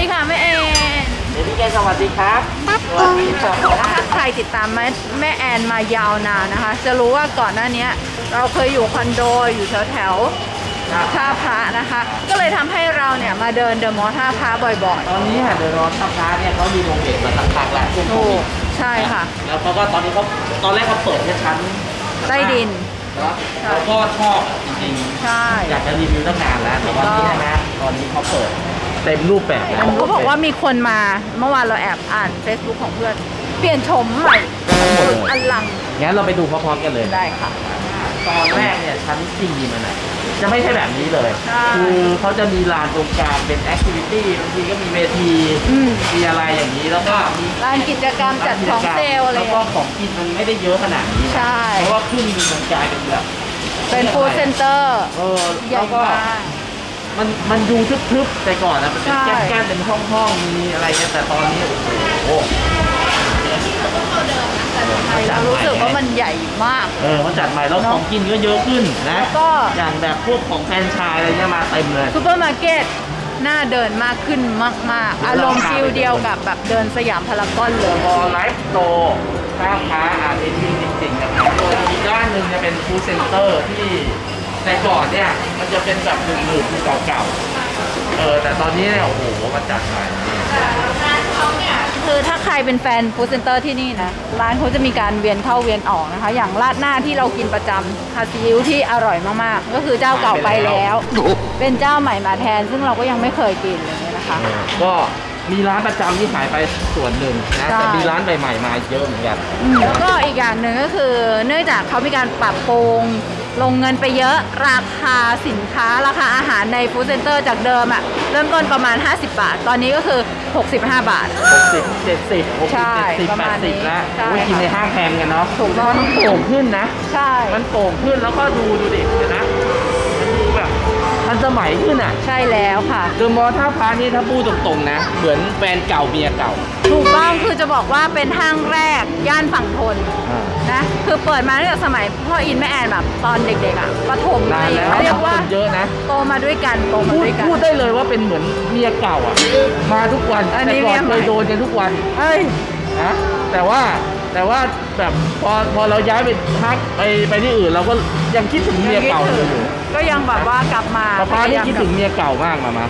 ดีค่ะแม่แอนเดี๋ยวพี่แกสวัสดีครับสวัสดีครับถ้าใครติดตามแม่แม่แอนมายาวนานนะคะ จะรู้ว่าก่อนหน้านี้เราเคยอยู่คอนโดอยู่แถวแถวๆท่าพระนะคะ ก็เลยทำให้เราเนี่ยมาเดินเดอะมอลล์ท่าพระบ่อยตอนนี้ฮะเดอะรอนทับค้าเนี่ยเขามีโรงเรียนมาสักพักแล้วช่วงๆโคถูวิกดใช่ค่ะ แล้วเขาก็ตอนนี้เขาตอนแรกเขาเปิดแค่ชั้นใต้ดินเนาะแล้วก็ชอบจริงใช่ๆอยากจะรีวิวตั้งนานแล้วแต่ว่าถูกต้องที่นะตอนนี้เขาเปิด เต็มรูปแบบแล้วเขาบอกว่ามีคนมาเมื่อวานเราแอบอ่าน Facebook ของเพื่อน เปลี่ยนโฉมใหม่อลังงั้นเราไปดูพร้อมๆกันเลย ได้ค่ะ ตอนแรกเนี่ยชั้นจีมันอะจะไม่ใช่แบบนี้เลยใช่คือเขาจะมีลานตรงกลางเป็นแอคทิวิตี้บางทีก็มีเวทีอืมมีอะไรอย่างนี้แล้วก็มีร้านกิจกรรมจัดของเซลล์อะไรแล้วก็ของกินมันไม่ได้เยอะขนาดนี้นะใช่เพราะว่าขึ้นมันกลายเป็นแบบเป็นฟู้ดเซ็นเตอร์เออใหญ่แล้วก็ มากมันมันดูทึบๆแต่ก่อนนะมันเป็นใช่ แก้มๆเป็นห้องๆมีอะไรเนี่ยแต่ตอนนี้โอ้โหเรารู้สึกว่ามันใหญ่มาก เออเขาจัดใหม่แล้วของกินก็เยอะขึ้นนะแล้วก็ อย่างแบบพวกของแฟรนไชส์อะไรเนี่ยมาเต็มเลย ซูเปอร์มาร์เก็ตน่าเดินมากขึ้นมาก ๆ อารมณ์ฟิลเดียวกับแบบเดินสยามพารากอนเลยพอไลฟ์โตค้าค้าอาร์ตจริงจริงๆนะครับโดยอีกด้านหนึ่งจะเป็นฟู้ดเซ็นเตอร์ที่ แต่ก่อนเนี่ยมันจะเป็นแบบหนึ่งหมื่นที่เก่าๆ เออแต่ตอนนี้เนี่ยโอ้โหมันจัดใหม่คือถ้าใครเป็นแฟนฟู้ดเซ็นเตอร์ที่นี่นะ ร้านเขาจะมีการเวียนเข้าเวียนออกนะคะ อย่างราดหน้าที่เรากินประจำคาซิอิวที่อร่อยมากๆ ก็คือเจ้าเก่าไปแล้ว เป็นเจ้าใหม่มาแทน ซึ่งเราก็ยังไม่เคยกินอย่างนี้ยนะคะเออก็มีร้านประจำที่หายไปส่วนหนึ่งนะใช่แต่มีร้านใหม่ๆมาเยอะเหมือนกันอืมแล้วก็อีกอย่างหนึ่งก็คือเนื่องจากเขามีการปรับปรุง ลงเงินไปเยอะราคาสินค้าราคาอาหารในฟู้ดเซ็นเตอร์จากเดิมอะเริ่มต้นประมาณ 50 บาท ตอนนี้ก็คือ 65 บาท 60 70 60 ใช่70ประมาณนี้80แล้วใช่โอ้ยกินในห้างแพงกันเนาะถูกต้อง มันโป่งขึ้นนะ ใช่ มันโป่งขึ้นแล้วก็ดูดูดิเห็นนะมันดูแบบ มันสมัยขึ้นอะ ใช่แล้วค่ะเดอะมอลล์ท่าพระนี่ถ้าพูดตรงๆนะ เหมือนแฟนเก่าเมียเก่า ถูกต้องคือจะบอกว่าเป็นห้างแรกย่านฝั่งทนนะคือเปิดมาตั้งแต่สมัยพ่ออินแม่แอนแบบตอนเด็กๆอะประถมนานแล้วเรียกว่าคนเยอะนะโตมาด้วยกันโตมาพูดด้วยกันพูดได้เลยว่าเป็นเหมือนเมียเก่าอะมาทุกวันอันนี้แต่ก่อนเมียใหม่เคยโดนกันทุกวันเอ้ยนะแต่ว่า แต่ว่าแบบพอพอเราย้ายไปพักไปไปที่อื่น เราก็ยังคิดถึงเมียเก่าอยู่ก็ยังแบบว่ากลับมาป้าป้านี่คิดถึงเมียเก่ามากมามา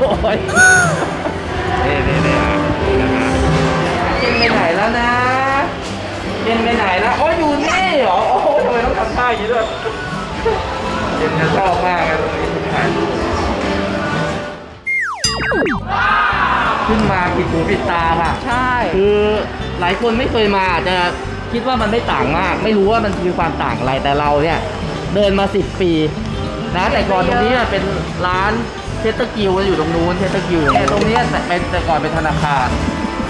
โอ้ยเน่เน่เน่นะครับเจนไปไหนแล้วนะเจนไปไหนแล้วโอ้ยอยู่นี่เหรอโอ้โหทำไมต้องทำท่าอย่างนี้ด้วยเจนจะชอบมากเลยตรงนี้ถ่ายรูปขึ้นมาปิดหูปิดตาค่ะ ใช่ คือ หลายคนไม่เคยมาอาจจะคิดว่ามันไม่ต่างมาก ไม่รู้ว่ามันคือความต่างอะไรแต่เราเนี่ย เดินมา 10 ปีนะแต่ก่อนตรงนี้เป็นร้านเชสเตอร์กิลอยู่ตรงนู้นเชสเตอร์กิลแต่ตรงนี้แต่เป็นแต่ก่อนเป็นธนาคาร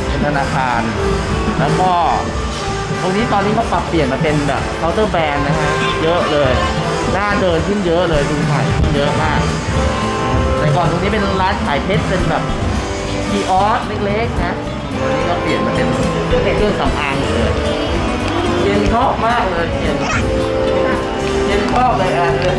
เป็นธนาคาร แล้วก็ ตรงนี้ตอนนี้เขาปรับเปลี่ยนมาเป็นแบบเคาน์เตอร์แบรนด์นะฮะเยอะเลยน่าเดินขึ้นเยอะเลยดูใหม่ขึ้นเยอะมาก แต่ก่อนตรงนี้เป็นร้านขายเพชรเป็นแบบกีออสเล็กๆนะ ตอนนี้ก็เปลี่ยนมาเป็นเครื่องสำอางเลยเย็นชอบมากเลยเย็นเย็นชอบเลยอะเลย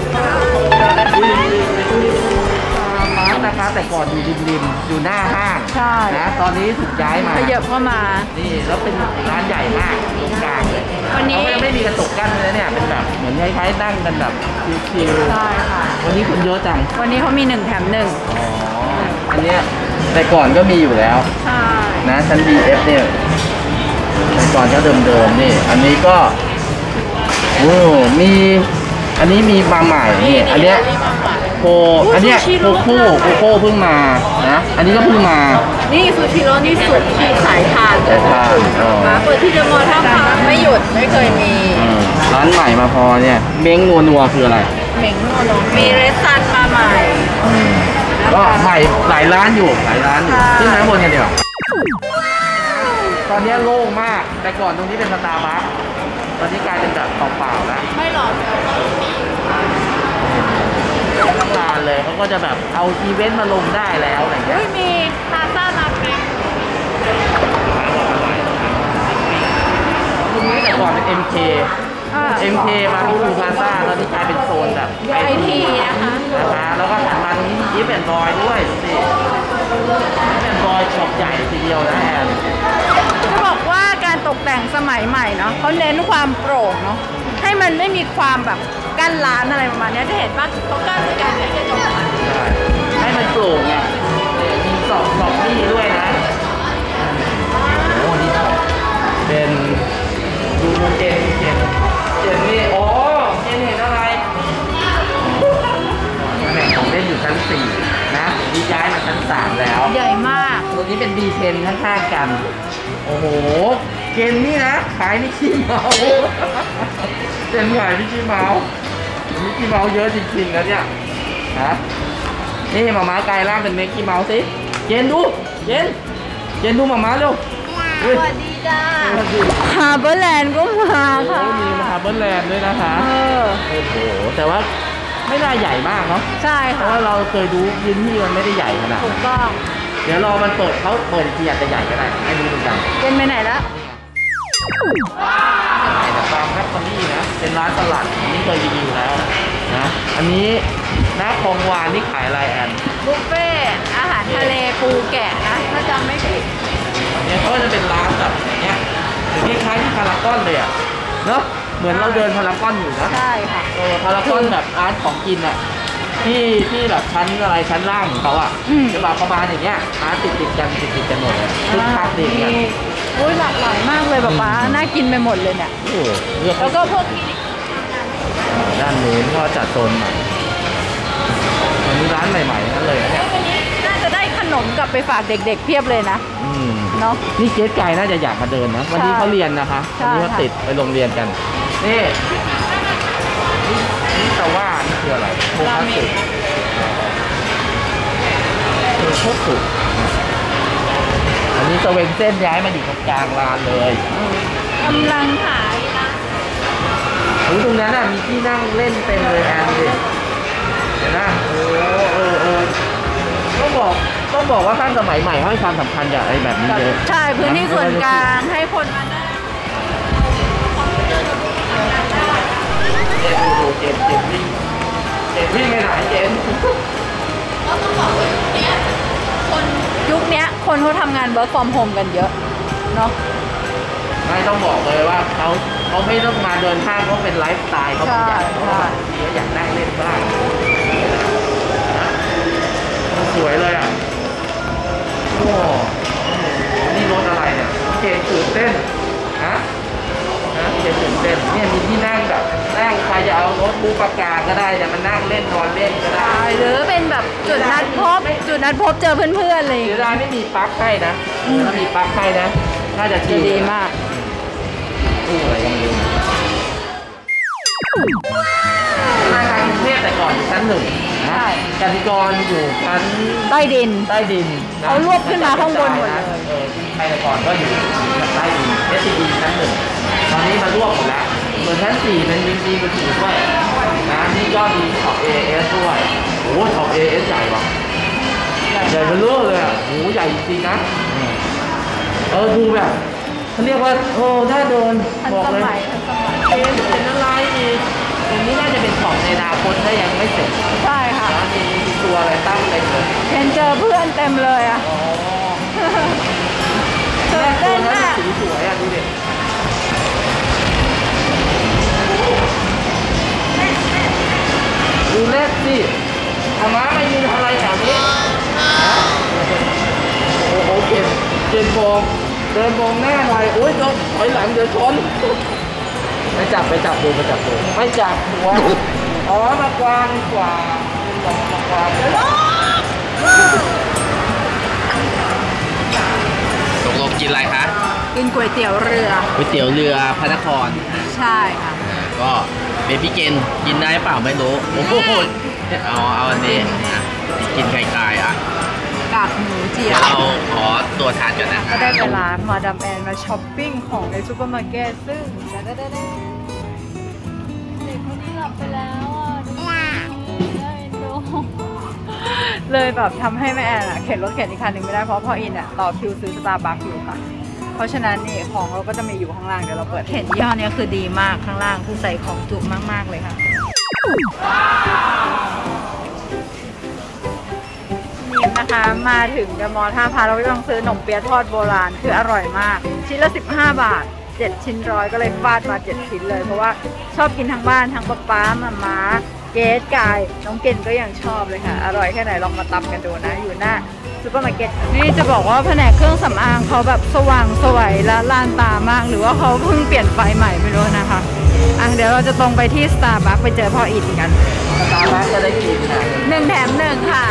ร้านนะคะแต่ก่อนอยู่ริมริมๆอยู่หน้าห้างใช่นะตอนนี้ถูกย้ายมาขยับเข้ามา นี่แล้วเป็นร้านใหญ่มากตรงกลางเลยวันนี้ไม่มีกระจกกั้นเลยเนี่ยเป็นแบบเหมือนคล้ายๆนั่งกันแบบชิลใช่ค่ะวันนี้คนเยอะจังวันนี้เขามีหนึ่งแถมหนึ่งอ๋ออันเนี้ยแต่ก่อนก็มีอยู่แล้วใช่ นะชั้น BF เนี่ยแต่ก่อนก็เดิมๆนี่ อันนี้ก็โอ้มีอันนี้มีมาใหม่นี่อันเนี้ยโคอันเนี้ยโคโค่โคโค่เพิ่งมานะอันนี้ก็เพิ่งมา นี่ซูชิโร่นี่สุดที่สายทานแต่ทานอ๋อมาเปิดที่เดอะมอลล์ท่าพระไม่หยุดไม่เคยมี อืมร้านใหม่มาพอเนี่ยเม้งนัวนัวๆคืออะไรเหม่งโนโนมีเรสซันมาใหม่ ก็ใหม่หลายร้านอยู่หลายร้านอยู่ค่ะ ขึ้นมาข้างบนกันเดี๋ยว ตอนนี้โล่งมาก แต่ก่อนตรงนี้เป็นสตาร์บัคตอนนี้กลายเป็นแบบเปล่าๆแล้วไม่หรอกทั้งลานเลยเขาก็จะแบบเอาอีเวนต์มาลงได้แล้วอะไรเงี้เฮ้ยยมีพาซ่ามาเป็นตรงนี้แต่ก่อนเป็น MK อ่า MK มาที่คูพาซ่าตอนนี้กลายเป็นโซนแบบไอทีนะคะนะคะแล้วก็หันมาตรงนี้ยิปแอนดรอยด้วยดูสิ มัยใหม่เนาะเขาเน้นความโปร่งเนาะให้มันไม่มีความแบบกั้นร้านอะไรประมาณเนี้ยจะเห็นว่าเขากั้นด้วยการใช้กระจกอะใช่ให้มันโปร่งไงเนี่ยมีสอบสอบนี่ด้วยนะโอ้นี่เป็นดูดูเจนเจนเจนนี่โอ้เจนเห็นอะไรแหน่งของเล่นอยู่ชั้นสี่นะดีย้ายมาชั้นสามแล้ว ใหญ่มากตัวนี้เป็นดีเทนข้างๆกัน โอ้โห เกนนี่นะ ขายมิกกี้เมาส์เจนขายมิกกี้เมาส์มิกกี้เมาส์เยอะจริงๆนะเนี่ยฮะนี่หมาม้ากลายร่างเป็นมิกกี้เมาส์สิเจนดูเจนเจนดูหมาม้าเร็วสวัสดีจ้าฮาร์เบอร์แลนด์ก็มาโอ้ค่ะมีมาฮาร์เบอร์แลนด์ด้วยนะคะเออโอ้โหแต่ว่าไม่น่าใหญ่มากเนาะใช่เพค่ะราะว่าเราเคยดูพื้นที่มันไม่ได้ใหญ่ขนาดถูนั้นกต้องเดี๋ยวรอมันเปิดเขาเปิดอีกทีอาจจะใหญ่ก็ได้ไม่รู้เหมือนกันเจนไปไหนแล้ว ไข่ดฟาร์มแคปคอรี่นะ เป็นร้านสลัดอันนี้เคยรีวิวแล้วนะ อันนี้น้าคองวานนี่ขายอะไรแอนบุฟเฟ่ต์อาหารทะเลปูแกะนะถ้าจำไม่ผิดเนี่ยเขาก็จะเป็นร้านแบบอย่างเงี้ยหรือคล้ายๆที่พารากอนเลยอะเนอะเหมือนเราเดินพารากอนอยู่นะใช่ค่ะเออพารากอนแบบร้านของกินอะที่ที่แบบชั้นอะไรชั้นล่างของเขาอะอืมจะแบบประมาณอย่างเงี้ยร้านติดติดๆกันติดติดๆกันหมดเลยคึกคักดีเนี่ย อุ้ยหลากหลายมากเลยป๊าป๊าน่ากินไปหมดเลยเนี่ยโอ้โหเลือกแล้วก็พวกคลินิกด้านนู้นก็จัดโซนใหม่อันนี้ร้านใหม่ๆนั่นเลยนะเนี่ยวันนี้น่าจะได้ขนมกลับไปฝากเด็กๆเพียบเลยนะอืมเนาะ นี่เกสไก่น่าจะอยากมาเดินนะ วันนี้ใช่เขาเรียนนะคะใช่วันนี้เขาค่ะ ติดไปโรงเรียนกัน นี่นี่นี่แต่ว่านี่คืออะไรโคคัตสึเออโคสึอัน นี้ตะเวนเส้นย้ายมาดิตรงกลางลานเลยกำลังหายนะโอ้ยตรงนั้นน่ะมีที่นั่งเล่นเต็มเลยแอนดิเห็นนะโอ้เออเออต้องบอกต้องบอกว่าท่านสมัยใหม่ให้ความสำคัญกับอะไรแบบนี้เยอะใช่พื้นที่ส่วนกลางให้คนมานั่งเจนดูเจนเจนวิ่งเจนวิ่งไปไหนเจนก็ต้องบอกว่ายุคเนี้ยคนยุ คเนี้ยคนเขาทำงาน work from home กันเยอะเนาะไม่ต้องบอกเลยว่าเขาเขาไม่ต้องมาเดินห้างเขาเป็นไลฟ์สไตล์เขาเป็นอย่างใช่เพราะว่าเขาอยากนั่งเล่นบ้างนะมันสวยเลยอะโอ้โหนี่รถอะไรเนี่ยเจนตื่นเต้นฮะฮะ นั่งใครจะเอารถบูปากกาก็ได้แต่มันนั่งเล่นนอนเล่นก็ได้ใช่หรือเป็นแบบจุดนัดพบ จุดนัดพบเจอเพื่อนๆเลยเสียดายไม่มีปลั๊กให้นะอืมถ้ามีปลั๊กให้นะ น่าจะจะชิลดีมากตู้อะไรก็ไม่รู้ธนาคารกรุงเทพแต่ก่อนอยู่ชั้นหนึ่งใช่นะกสิกรอยู่ชั้นใต้ดิน ใต้ดินนะเขารวบขึ้นมาข้างบนหมดเลย เออที่ไปแต่ก่อนก็อยู่ใต้ดิน SCB ชั้นหนึ่งตอนนี้มารวบหมดแล้ว ส่วนชั้นสี่เป็นวินดีมือถือด้วยนะนี่ก็มีช็อป AS ด้วยโอ้โหช็อป AS ใหญ่ว่ะใหญ่เบลอเลยอะโหใหญ่จริงๆนะเออดูแบบเขาเรียกว่าโอ้น่าเดินทันบอกสเลยมัยทันสมัยเอ๊ะเป็นอะไรอีกตรงนี้น่าจะเป็นของในอนาคตถ้ายังไม่เสร็จใช่ค่ะนะมีมีตัวอะไรตั้งเต็มเลยเห็นเจอเพื่อนเต็มเลยอะอ๋อตื่นตัเต้วนนั้นมากสีสวยอะดูดิดูเสิอาม้ามายืนทำอะไรแถวนี้ฮะโอ้โหเก็บเก็บมองเดินมองหน้าหน่อยโอ้ยจบถอยหลังเดี๋ยวชนไปจับไปจับดูไปจับดูไม่จับหัวอ๋อมากวางดีกว่าเป็นบอกมากวางตกลงกินอะไรคะกินก๋วยเตี๋ยวเรือก๋วยเตี๋ยวเรือพระนครใช่ค่ะก็เบบี้เกนกินได้เปล่าไม่รู้โอ้โห เอาเอาอันนี้อะกินไก่ๆอะกากหมูเจียเดี๋ยววเราขอตัวทานกันนะก็ได้เวลามาดามแอนมาช้อปปิ้งของในซูเปอร์มาร์เก็ตซึ่งได้ได้ได้เด็กคนนี้หลับไปแล้วอะดูได้ดูเลยแบบทำให้แม่แอนอะเข็นรถเข็นอีกคันหนึ่งไม่ได้เพราะพ่ออินอะต่อคิวซื้อสตาร์บัคอยู่ค่ะ เพราะฉะนั้นนี่ของเราก็จะมีอยู่ข้างล่างเดี๋ยวเราเปิดเห็นยี่ห้อเนี้ยคือดีมากข้างล่างคือใส่ของจุมากๆเลยค่ะ นี่นะคะ มาถึงเดอะมอลล์ท่าพาเราก็ต้องซื้อขนมเปี๊ยะทอดโบราณ คืออร่อยมาก ชิ้นละ 15 บาท 7 ชิ้นร้อยก็เลยฟาดมา 7 ชิ้นเลย เพราะว่าชอบกินทั้งบ้านทั้งป๊าป๊ามาม้าเกสกาย น้องเกนก็ยังชอบเลยค่ะ อร่อยแค่ไหนลองมาตำกันดูนะ อยู่หน้าซูเปอร์มาร์เก็ตนี่จะบอกว่าแผนกเครื่องสำอางเขาแบบสว่างสวยและลานตามาก หรือว่าเขาเพิ่งเปลี่ยนไฟใหม่ไม่รู้นะคะอะเดี๋ยวเราจะตรงไปที่ Starbucks ไปเจอพ่ออินกันตามร้านจะได้กินค่ะหนึ่งแถมหนึ่งค่ะ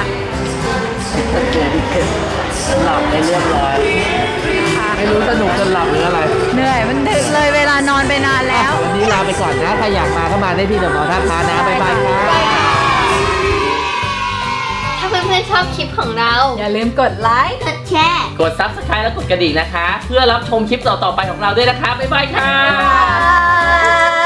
หลับได้เรียบร้อยไม่รู้สนุกจนหลับหรืออะไรเหนื่อยมันดึกเลยเวลานอนไปนานแล้ว วันนี้ลาไปก่อนนะ ถ้าอยากมาก็มาได้ที่เดอะมอลล์ท่าพระนะบ๊ายบายครับถ้าเพื่อนๆชอบคลิปของเรา อย่าลืมกดไลค์ กดแชร์ กด subscribe และกดกระดิ่งนะคะ เพื่อรับชมคลิปต่อๆไปของเราด้วยนะคะบ๊ายบายค่ะบาย